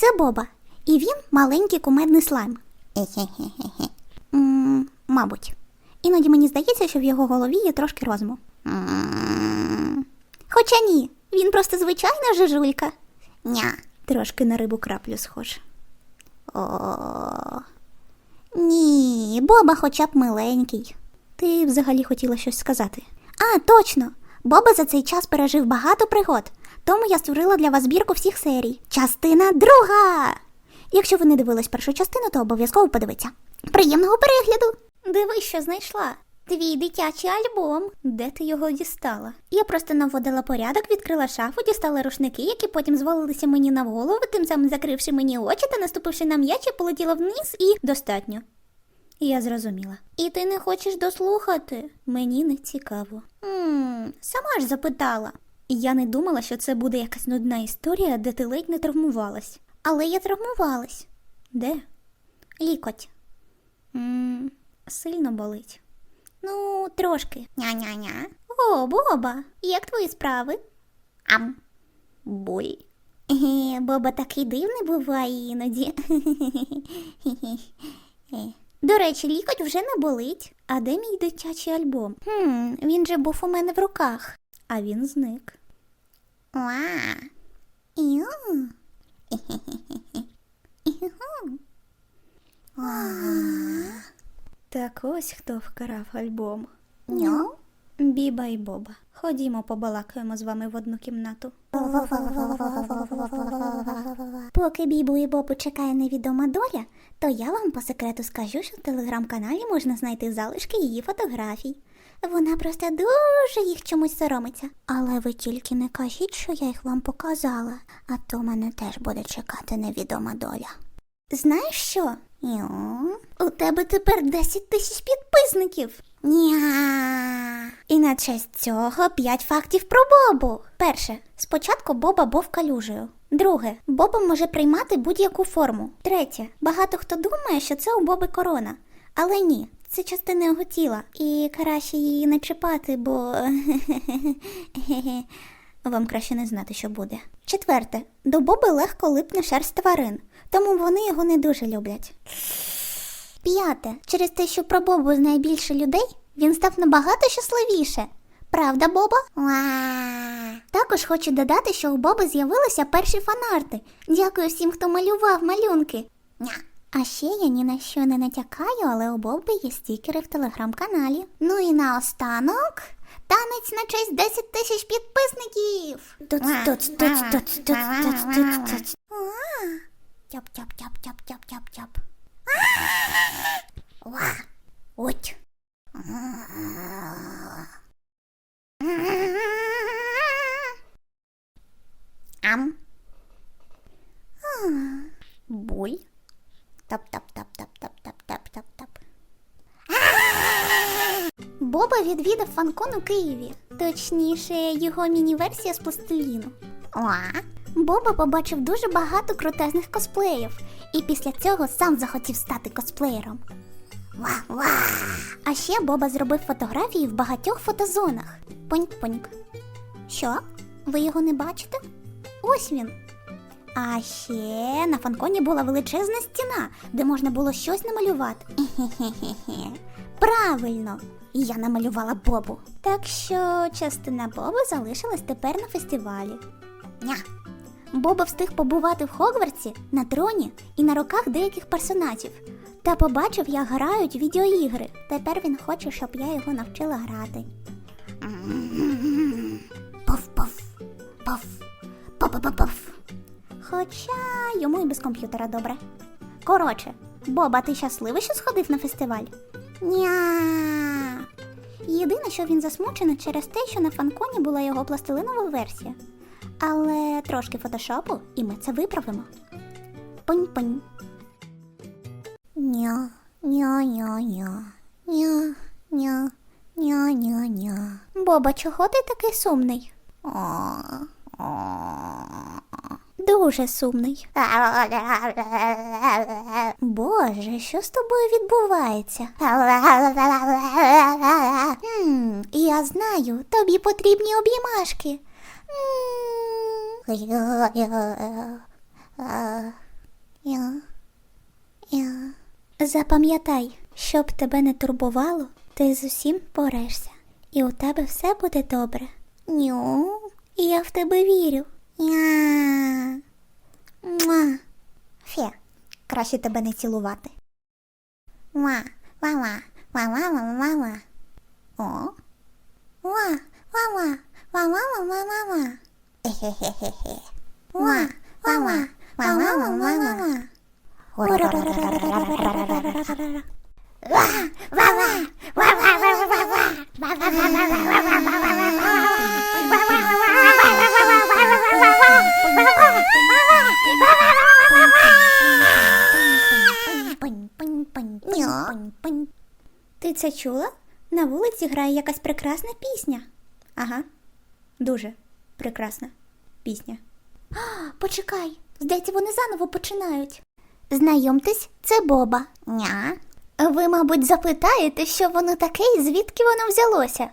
Це Боба. І він маленький кумедний слайм. Ехе-хе-хе-хе. Мабуть. Іноді мені здається, що в його голові є трошки розуму. Хоча ні, він просто звичайна жижулька. Ня. Трошки на рибу краплю схож. О. Ні, Боба хоча б миленький. Ти взагалі хотіла щось сказати. А, точно! Боба за цей час пережив багато пригод, тому я створила для вас збірку всіх серій. Частина друга! Якщо ви не дивились першу частину, то обов'язково подивіться. Приємного перегляду! Диви, що знайшла. Твій дитячий альбом. Де ти його дістала? Я просто наводила порядок, відкрила шафу, дістала рушники, які потім звалилися мені на голову, тим самим закривши мені очі та наступивши на м'яч, полетіла вниз і достатньо. Я зрозуміла. І ти не хочеш дослухати? Мені не цікаво. Ммм, сама ж запитала. Я не думала, що це буде якась нудна історія, де ти ледь не травмувалась. Але я травмувалась. Де? Лікоть. Ммм, сильно болить. Ну, трошки. Ня-ня-ня. О, Боба, як твої справи? Ам. Боль. Боба такий дивний буває іноді. Е. До речі, лікоть вже не болить. А де мій дитячий альбом? Хм, він же був у мене в руках, а він зник. Ва. Іу. Іху. Так ось хто вкрав альбом. Ньо? Біба і Боба. Ходімо, побалакаємо з вами в одну кімнату. Поки Бібу і Бобу чекає невідома доля, то я вам по секрету скажу, що в телеграм-каналі можна знайти залишки її фотографій. Вона просто дуже їх чомусь соромиться. Але ви тільки не кажіть, що я їх вам показала, а то мене теж буде чекати невідома доля. Знаєш що? Йо. У тебе тепер 10 тисяч підписників. Ня. І на честь цього 5 фактів про Бобу. Перше, спочатку Боба був калюжею. Друге, Боба може приймати будь-яку форму. Третє, багато хто думає, що це у Боби корона. Але ні, це частина його тіла. І краще її не чіпати, бо. Вам краще не знати, що буде. Четверте, до Боби легко липне шерсть тварин, тому вони його не дуже люблять. П'яте, через те, що про Бобу знає більше людей, він став набагато щасливіше. Правда, Боба? Також хочу додати, що у Боби з'явилися перші фанарти. Дякую всім, хто малював малюнки. Ня. А ще я ні на що не натякаю, але у Бобби є стікери в телеграм-каналі. Ну і наостанок танець на честь 10 тисяч підписників. Тяп-тяп-тяп-тяп-тяп-тяп-тяп. От. Ам. Буль. Тап-тап-тап-тап-тап-тап-тап-тап. Боба відвідав фанкон у Києві. Точніше, його міні-версія з пластиліну. Боба побачив дуже багато крутезних косплеїв, і після цього сам захотів стати косплеєром. Ва-ва! А ще Боба зробив фотографії в багатьох фотозонах. Поньк-поньк. Що? Ви його не бачите? Ось він. А ще на фанконі була величезна стіна, де можна було щось намалювати. Хе-хе-хе. Правильно, я намалювала Бобу. Так що частина Боби залишилась тепер на фестивалі. Ня. Боба встиг побувати в Хогвартсі на троні і на руках деяких персонажів. Та побачив, як грають відеоігри. Тепер він хоче, щоб я його навчила грати. Пов-пов, пов, пов-пов-пов. Хоча йому і без комп'ютера добре. Коротше, Боба, ти щасливий, що сходив на фестиваль? Ня. Єдине, що він засмучений через те, що на фанконі була його пластилинова версія. Але трошки фотошопу, і ми це виправимо. Пунь-пунь. Ня, ня, ня, ня, ня, ня, ня, ня, ня. Боба, чого ти такий сумний? О, о. Дуже сумний. Боже, що з тобою відбувається? Я знаю, тобі потрібні обіймашки. Запам'ятай, щоб тебе не турбувало, ти з усім порешся. І у тебе все буде добре. Ню, я в тебе вірю. Я. Муа. Фе, краще тебе не цілувати. Ва, ва, ва, ва, ва, ва, ва, ва. О. Ва, ва, ва, ва, ва, ва, ва, ва, ва. Эхе-хе-хе-хе. Ва, ва, ва, ва, ва, ва, ва, ва, ва. Ти це Чула? На вулиці грає якась прекрасна пісня. Ага, дуже прекрасна пісня. А, почекай, здається, вони заново починають. Знайомтесь, це Боба. Ня. Ви, мабуть, запитаєте, що воно таке і звідки воно взялося.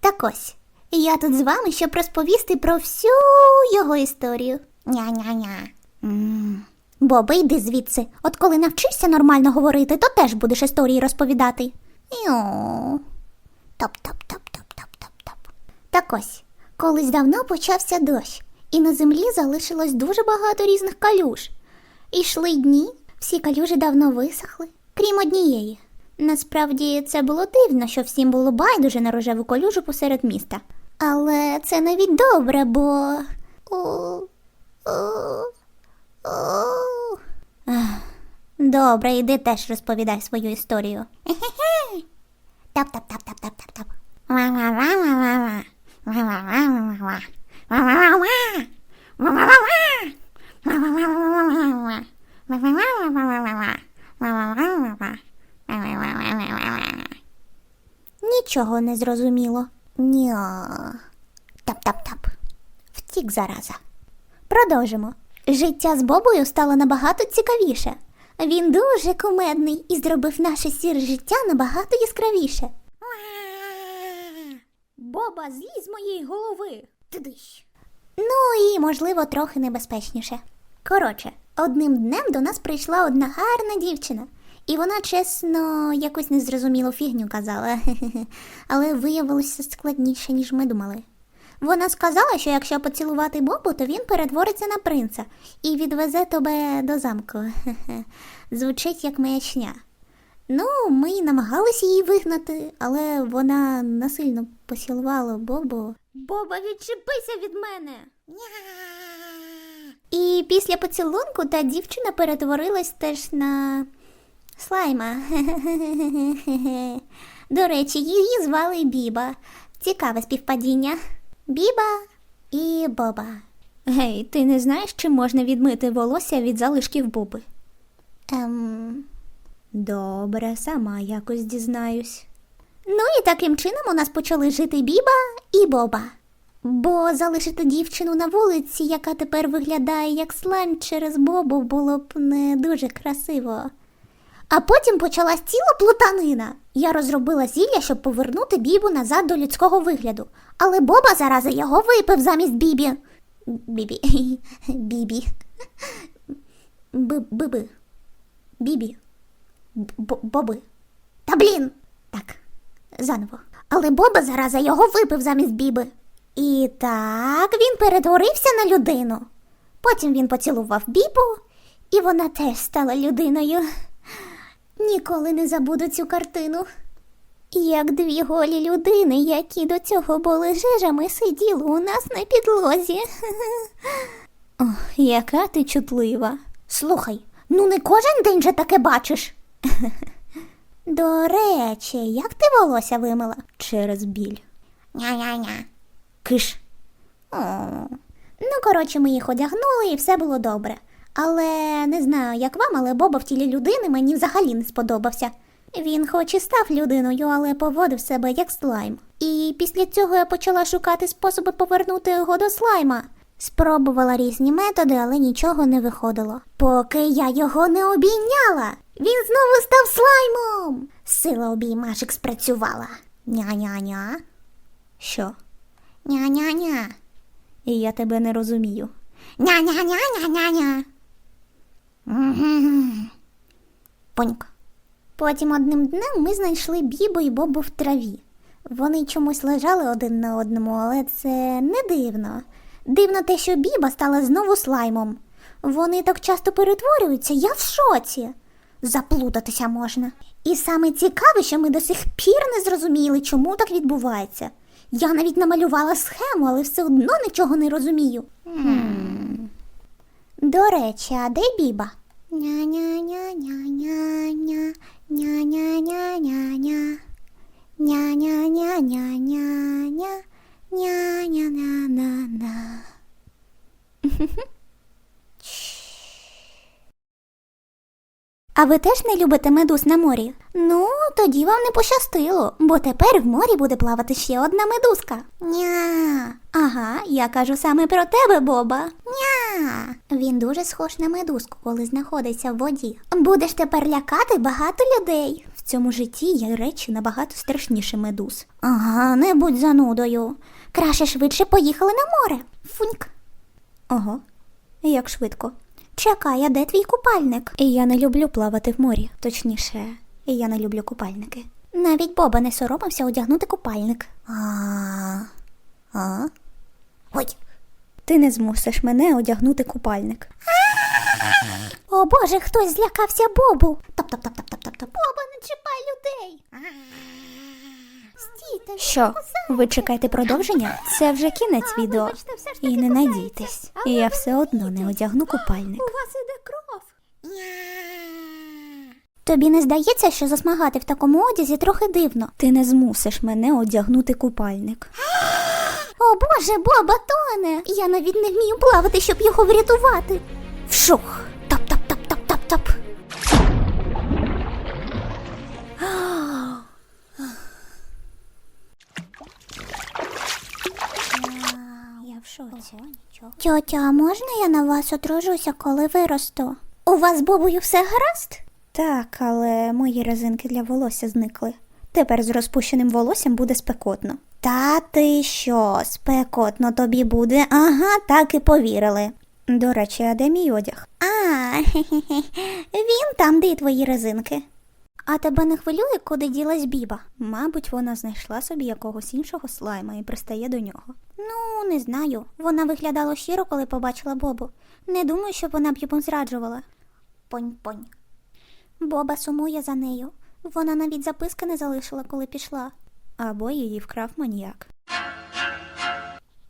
Так ось, я тут з вами, щоб розповісти про всю його історію. Ня-ня-ня. Боба, йди звідси. От коли навчишся нормально говорити, то теж будеш історії розповідати. Йо. Топ-топ-топ-топ-топ-топ-топ. Так ось, колись давно почався дощ, і на землі залишилось дуже багато різних калюж. Ішли дні, всі калюжі давно висохли, крім однієї. Насправді це було дивно, що всім було байдуже на рожеву колюжу посеред міста. Але це навіть добре, бо. О, о. Ех, Добре, іди теж розповідай свою історію. Хе-хе-хе. Тап-тап-тап-тап-тап-тап-тап. Нічого не зрозуміло. Ня. Тап-тап-тап. Втік зараза. Продовжимо. Життя з Бобою стало набагато цікавіше. Він дуже кумедний і зробив наше сіре життя набагато яскравіше. Боба, злізь з моєї голови. Тидищ. Ну і, можливо, трохи небезпечніше. Коротше, одним днем до нас прийшла одна гарна дівчина, і вона, чесно, якусь незрозумілу фігню казала, але виявилося складніше, ніж ми думали. Вона сказала, що якщо поцілувати Бобу, то він перетвориться на принца і відвезе тебе до замку. Звучить як маячня. Ну, ми й намагалися її вигнати, але вона насильно поцілувала Бобу. Боба, відчепися від мене. І після поцілунку та дівчина перетворилась теж на слайма. До речі, її звали Біба. Цікаве співпадіння. Біба і Боба. Гей, ти не знаєш, чи можна відмити волосся від залишків Боби? Ем. Добре, сама якось дізнаюсь. Ну і таким чином у нас почали жити Біба і Боба. Бо залишити дівчину на вулиці, яка тепер виглядає як слайм через Бобу, було б не дуже красиво. А потім почалась ціла плутанина. Я розробила зілля, щоб повернути Бібу назад до людського вигляду. Але Боба зараза його випив замість Бібі. Бібі. Бібі. Биби. Бібі. Боби. Та блін. Так, заново. Але Боба зараза його випив замість Біби. І так він перетворився на людину. Потім він поцілував Бібу, і вона теж стала людиною. Ніколи не забуду цю картину. Як дві голі людини, які до цього були жижами, сиділи у нас на підлозі. Ох, яка ти чутлива. Слухай, ну не кожен день же таке бачиш. До речі, як ти волосся вимила? Через біль. Ня-ня-ня. Киш. О. Ну, коротше, ми їх одягнули і все було добре. Але не знаю, як вам, але Боба в тілі людини мені взагалі не сподобався. Він хоч і став людиною, але поводив себе як слайм. І після цього я почала шукати способи повернути його до слайма. Спробувала різні методи, але нічого не виходило. Поки я його не обійняла. Він знову став слаймом. Сила обіймашек спрацювала. Ня-ня-ня. Що? Ня-ня-ня. Я тебе не розумію. Ня-ня-ня-ня-ня-ня. Поньк. Потім одним днем ми знайшли Бібу і Бобу в траві. Вони чомусь лежали один на одному, але це не дивно. Дивно те, що Біба стала знову слаймом. Вони так часто перетворюються, я в шоці. Заплутатися можна. І саме цікаве, що ми до сих пір не зрозуміли, чому так відбувається. Я навіть намалювала схему, але все одно нічого не розумію. До речі, а де Біба? Ня-ня-ня-ня-ня-ня, ня-ня-ня-ня-ня, ня-ня-ня-ня-ня. А ви теж не любите медуз на морі? Ну, тоді вам не пощастило, бо тепер в морі буде плавати ще одна медузка. Ня. Ага, я кажу саме про тебе, Боба. Ня. Він дуже схож на медузку, коли знаходиться в воді. Будеш тепер лякати багато людей. В цьому житті є речі набагато страшніші медуз. Ага, не будь занудою. Краще швидше поїхали на море. Фуньк. Ого, як швидко. Чекай, а де твій купальник? І я не люблю плавати в морі. Точніше, і я не люблю купальники. Навіть Боба не соромився одягнути купальник. А. А? Ой. Ти не змусиш мене одягнути купальник. О Боже, хтось злякався Бобу. Топ-топ-топ-топ-топ-топ. Боба, не чіпай людей. Що, ви чекаєте продовження? Це вже кінець відео. І не надійтесь, я все одно не одягну купальник. У вас іде кров. Тобі не здається, що засмагати в такому одязі трохи дивно. Ти не змусиш мене одягнути купальник. О боже, Боба тоне! Я навіть не вмію плавати, щоб його врятувати. Вшух! Тьотя, а можна я на вас одружуся, коли виросту? У вас з Бобою все гаразд? Так, але мої резинки для волосся зникли. Тепер з розпущеним волоссям буде спекотно. Та ти що, спекотно тобі буде? Ага, так і повірили. До речі, а де мій одяг? А, він там, де й твої резинки. А тебе не хвилює, куди ділась Біба? Мабуть, вона знайшла собі якогось іншого слайма і пристає до нього. Ну, не знаю. Вона виглядала щиро, коли побачила Бобу. Не думаю, що вона б йому зраджувала. Понь-понь. Боба сумує за нею. Вона навіть записки не залишила, коли пішла. Або її вкрав маніяк.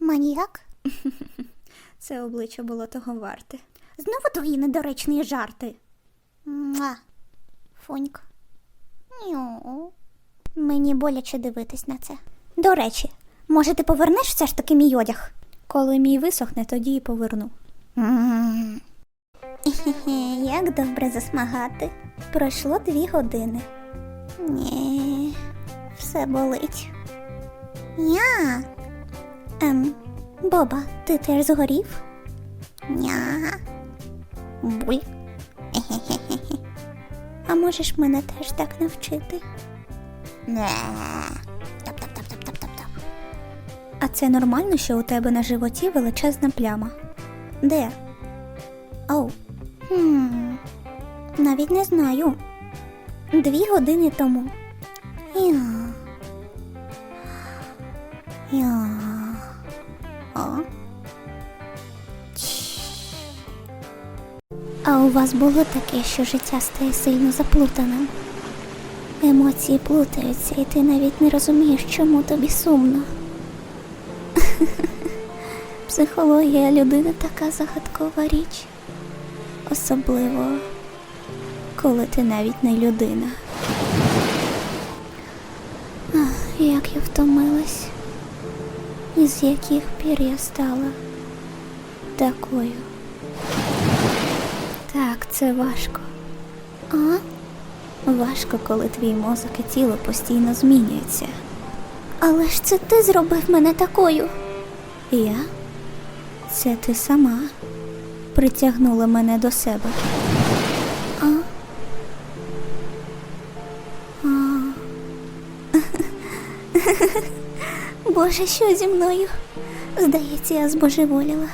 Маніяк? Це обличчя було того варте. Знову твої недоречні жарти. Муа. Фоньк. Мені боляче дивитись на це. До речі, може, ти повернеш все ж таки мій одяг? Коли мій висохне, тоді і поверну. Як добре засмагати. Пройшло дві години. Ні, все болить. Ня. Ем, Боба, ти теж згорів? Ня. Буль. А можеш мене теж так навчити? Не. Тап-тап-тап-тап-тап-тап. А це нормально, що у тебе на животі величезна пляма? Де? Оу. Хм. Навіть не знаю. Дві години тому. Я. Я. О. А у вас було таке, що життя стає сильно заплутаним. Емоції плутаються, і ти навіть не розумієш, чому тобі сумно. Психологія людини така загадкова річ. Особливо, коли ти навіть не людина. Ах, як я втомилась, і з яких пір я стала такою. Це важко. А? Важко, коли твій мозок і тіло постійно змінюються. Але ж це ти зробив мене такою. Я? Це ти сама притягнула мене до себе. А? А. Боже, що зі мною? Здається, я збожеволіла.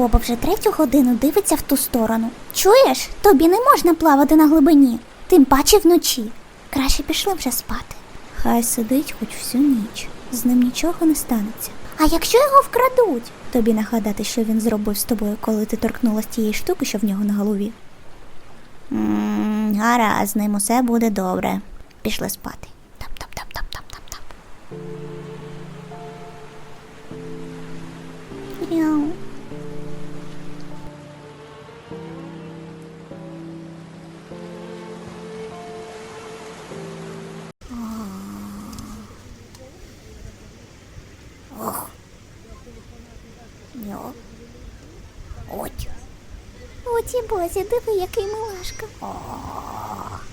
Боба вже третю годину дивиться в ту сторону. Чуєш, тобі не можна плавати на глибині, тим паче вночі. Краще пішли вже спати. Хай сидить хоч всю ніч, з ним нічого не станеться. А якщо його вкрадуть? Тобі нагадати, що він зробив з тобою, коли ти торкнулась тієї штуки, що в нього на голові. м гаразд, з ним усе буде добре. Пішли спати. Тап-тап-тап-тап-тап-тап-тап. Оті бозі, диви, який милашка.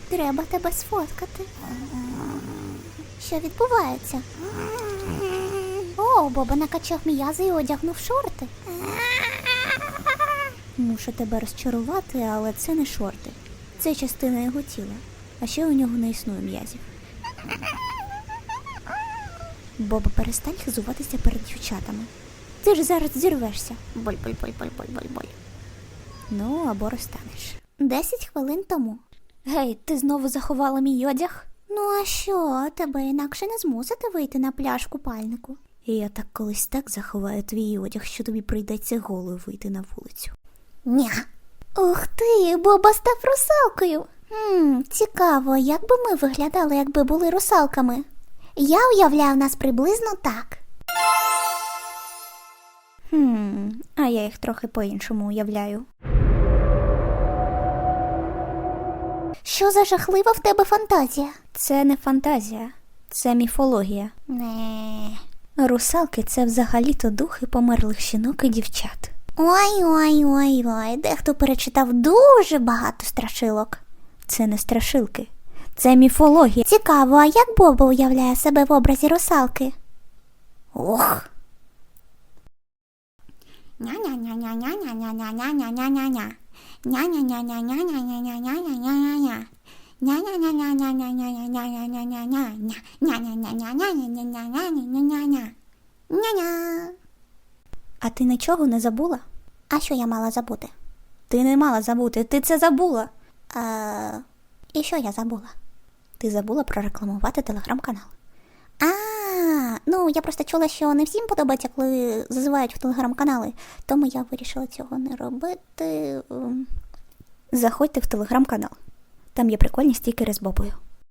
Треба тебе сфоткати. Що відбувається? О, Боба накачав м'язи і одягнув шорти. Мушу тебе розчарувати, але це не шорти. Це частина його тіла. А ще у нього не існує м'язів. Боба, перестань хизуватися перед дівчатами. Ти ж зараз зірвешся. Боль-боль-боль-боль-боль-боль-боль. Ну, або розтанеш. Десять хвилин тому. Гей, ти знову заховала мій одяг? Ну, а що, тебе інакше не змусити вийти на пляж в купальнику. Я так колись так заховаю твій одяг, що тобі прийдеться голою вийти на вулицю. Ня. Ух ти, Боба став русалкою. Хм, цікаво, як би ми виглядали, якби були русалками. Я уявляю нас приблизно так. Хм, а я їх трохи по-іншому уявляю. Що за жахлива в тебе фантазія? Це не фантазія, це міфологія. Не. Русалки це взагалі-то духи померлих жінок і дівчат. Ой ой ой ой, дехто перечитав дуже багато страшилок. Це не страшилки, це міфологія. Цікаво, а як Боба уявляє себе в образі русалки? Ох. Ня-ня-ня-ня-ня-ня-ня-ня-ня-ня-ня-ня. Ня-ня-ня-ня-ня-ня-ня-ня-ня-ня-ня. Ня-ня-ня-ня-ня-ня-ня-ня-ня-ня-ня-ня-ня-ня-ня-ня-ня-ня-ня. Ня-ня. А ти нічого не забула? А що я мала забути? Ти не мала забути, ти це забула. Е, і що я забула? Ти забула прорекламувати телеграм-канал. А, ну я просто чула, що не всім подобається, коли зазивають в телеграм-канали, тому я вирішила цього не робити. Ем. Заходьте в телеграм-канал. Там є прикольні стікери з бобою.